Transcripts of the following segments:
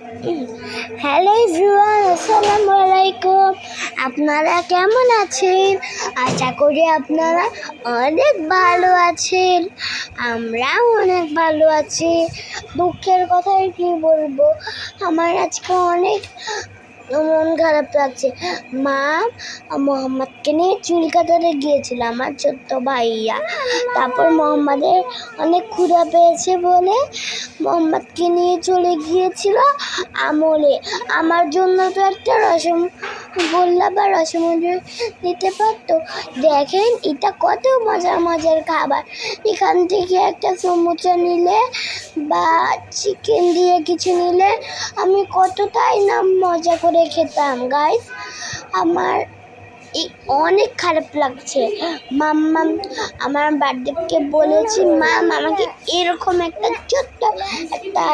Hello everyone আসসালামু আলাইকুম আপনারা কেমন আছেন? আশা করি আপনারা অনেক ভালো আছেন। আমরাও অনেক ভালো আছি। দুঃখের কথাই কি বলব? আমার আজকে অনেক মন খারাপ লাগছে। মা, মোহাম্মদকে নিয়ে চুল কাটাতে গিয়েছিল আমার ছোট্ট ভাইয়া। তারপর মোহাম্মদের অনেক ক্ষুধা পেয়েছে বলে মোহাম্মদকে নিয়ে চলে গিয়েছিল আমলে। আমার জন্য তো একটা রসম গোল্লা বা রসমঞ্জুর দিতে পারতো। দেখেন, এটা কত মজার মজার খাবার। এখান থেকে একটা সমুচা নিলে বা চিকেন দিয়ে কিছু নিলে আমি কতটাই না মজা করে খেতাম গাইস আমার অনেক খারাপ লাগছে। মাম্মা আমার বার্থডেকে বলেছি, মাম, আমাকে এরকম একটা ছোট্ট একটা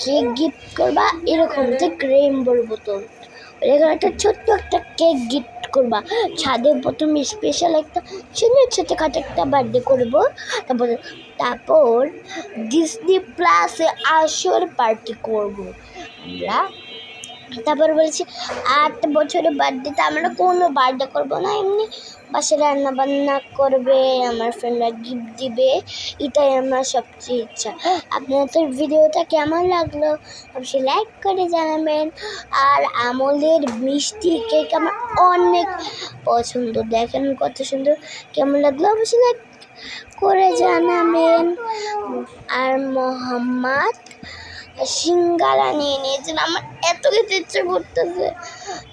কেক গিফট করবা, এরকম যে রেইনবোর বোতল এরকম একটা ছোট্ট একটা কেক গিফট করবা। ছাদে প্রথমে স্পেশাল একটা ছোটো ছোটো খাটো একটা বার্থডে করব। তারপর তারপর ডিসনি প্লাসে আসল পার্টি করব। আমরা তারপর বলেছি, আট বছরের বার্থডেতে আমরা কোনো বার্থডে করব না, এমনি বাসে রান্না বান্না করবে, আমার ফ্রেন্ডরা গিফট দিবে, এটাই আমার সবচেয়ে ইচ্ছা। আপনাদের ভিডিওটা কেমন লাগল অবশ্যই লাইক করে জানাবেন। আর আমলের মিষ্টি কেক আমার অনেক পছন্দ, দেখেন কত সুন্দর কেমন লাগল অবশ্যই লাইক করে জানাবেন। আর মোহাম্মদ সিঙ্গারা নিয়ে নিয়েছেন আমার এত খেতে ইচ্ছে করতেছে।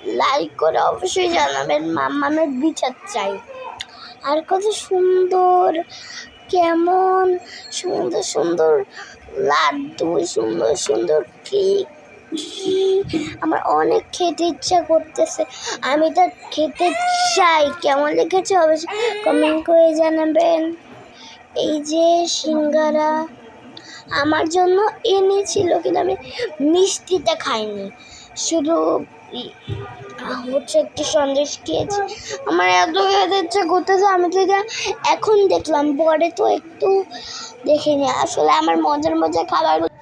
লাইক করে অবশ্যই জানাবেন। মাম্মামের বিচার চাই। আর কত সুন্দর, কেমন সুন্দর সুন্দর লাড্ডু, সুন্দর সুন্দর কেক আমার অনেক খেতে ইচ্ছা করতেছে। আমি তো খেতে চাই। কেমন লেগেছে অবশ্যই কমেন্ট করে জানাবেন। এই যে সিঙ্গারা। আমার জন্য এনেছিল কিন্তু আমি মিষ্টিটা খাইনি। শুধু হচ্ছে একটু সন্দেশ খেয়েছি। আমার এত খেতে ঘুরতে করতেছে, আমি তো এটা এখন দেখলাম, পরে তো একটু দেখিনি আসলে আমার মজার মজার খাবারগুলো